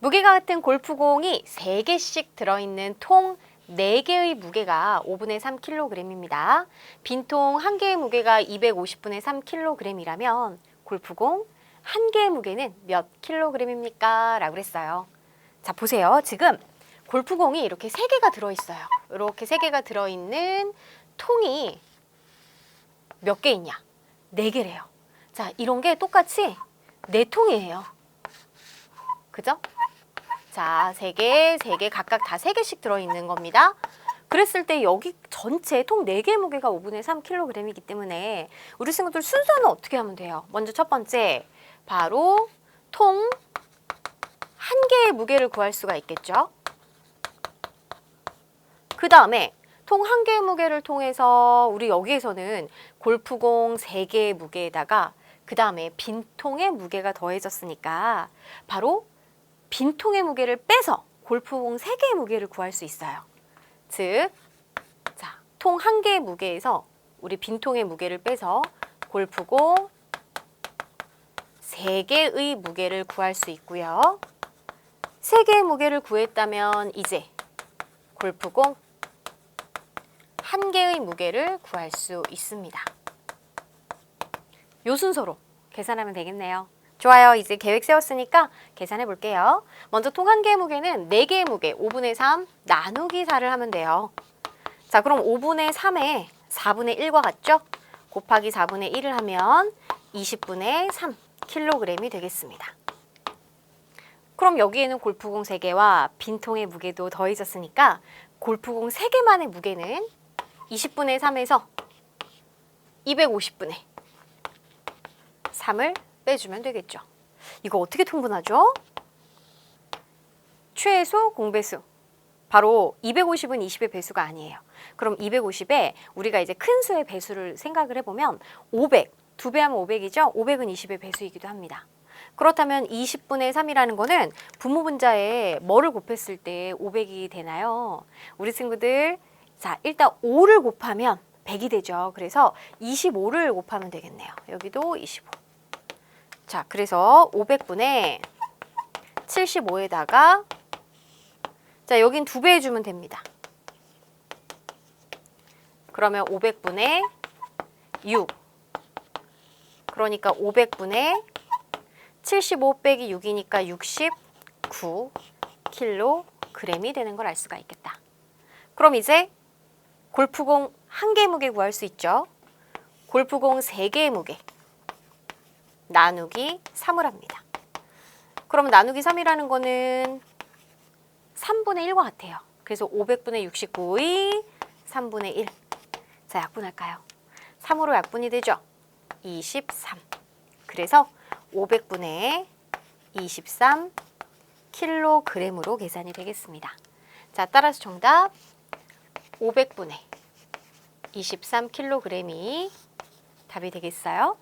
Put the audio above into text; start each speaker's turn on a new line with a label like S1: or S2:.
S1: 무게가 같은 골프공이 3개씩 들어있는 통 4개의 무게가 5분의 3kg입니다. 빈통 1개의 무게가 250분의 3kg이라면 골프공 1개의 무게는 몇 kg입니까? 라고 그랬어요. 자, 보세요. 지금 골프공이 이렇게 3개가 들어있어요. 이렇게 3개가 들어있는 통이 몇 개 있냐? 4개래요. 자, 이런 게 똑같이 4통이에요. 그죠? 자, 세 개, 세 개 각각 다 세 개씩 들어있는 겁니다. 그랬을 때 여기 전체 통 4개 무게가 5분의 3kg이기 때문에 우리 친구들 순서는 어떻게 하면 돼요? 먼저 첫 번째, 바로 통 한 개의 무게를 구할 수가 있겠죠? 그 다음에 통 한 개의 무게를 통해서 우리 여기에서는 골프공 세 개의 무게에다가 그 다음에 빈통의 무게가 더해졌으니까 바로 빈통의 무게를 빼서 골프공 세개의 무게를 구할 수 있어요. 즉, 자, 통 한 개의 무게에서 우리 빈통의 무게를 빼서 골프공 세개의 무게를 구할 수 있고요. 세개의 무게를 구했다면 이제 골프공 한 개의 무게를 구할 수 있습니다. 요 순서로 계산하면 되겠네요. 좋아요. 이제 계획 세웠으니까 계산해 볼게요. 먼저 통한 개의 무게는 4개의 무게 5분의 3 나누기 4를 하면 돼요. 자, 그럼 5분의 3에 4분의 1과 같죠? 곱하기 4분의 1을 하면 20분의 3 킬로그램이 되겠습니다. 그럼 여기에는 골프공 3개와 빈통의 무게도 더해졌으니까 골프공 3개만의 무게는 20분의 3에서 250분의 3을 빼주면 되겠죠. 이거 어떻게 통분하죠? 최소 공배수. 바로 250은 20의 배수가 아니에요. 그럼 250에 우리가 이제 큰 수의 배수를 생각을 해보면 500, 두 배 하면 500이죠? 500은 20의 배수이기도 합니다. 그렇다면 20분의 3이라는 거는 부모 분자에 뭐를 곱했을 때 500이 되나요? 우리 친구들, 자, 일단 5를 곱하면 100이 되죠. 그래서 25를 곱하면 되겠네요. 여기도 25. 자, 그래서 500분의 75에다가 자, 여긴 두 배 해주면 됩니다. 그러면 500분의 6. 그러니까 500분의 75 빼기 6이니까 69 킬로그램이 되는 걸 알 수가 있겠다. 그럼 이제 골프공 한 개 무게 구할 수 있죠. 골프공 세 개의 무게 나누기 3을 합니다. 그럼 나누기 3이라는 거는 3분의 1과 같아요. 그래서 500분의 69의 3분의 1. 자, 약분할까요? 3으로 약분이 되죠? 23. 그래서 500분의 23 킬로그램으로 계산이 되겠습니다. 자, 따라서 정답 500분의 23 킬로그램이 답이 되겠어요?